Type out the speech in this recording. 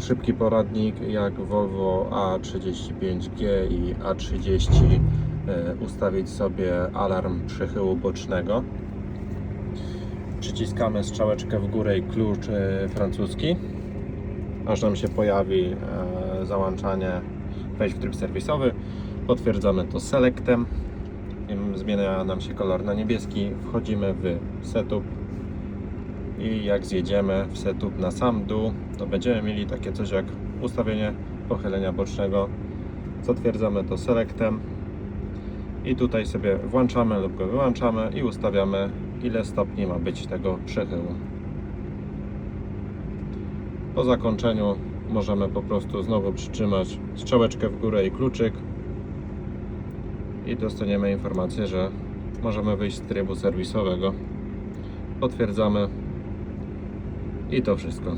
szybki poradnik jak Volvo A35G i A30 e, ustawić sobie alarm przychyłu bocznego. Przyciskamy strzałeczkę w górę i klucz e, francuski, aż nam się pojawi e, załączanie wejść w tryb serwisowy. Potwierdzamy to selectem. Zmienia nam się kolor na niebieski. Wchodzimy w setup i jak zjedziemy w setup na sam dół, to będziemy mieli takie coś jak ustawienie pochylenia bocznego. Zatwierdzamy to selectem i tutaj sobie włączamy lub go wyłączamy i ustawiamy ile stopni ma być tego przechyłu. Po zakończeniu możemy po prostu znowu przytrzymać strzałeczkę w górę i kluczyk i dostaniemy informację, że możemy wyjść z trybu serwisowego. Potwierdzamy i to wszystko.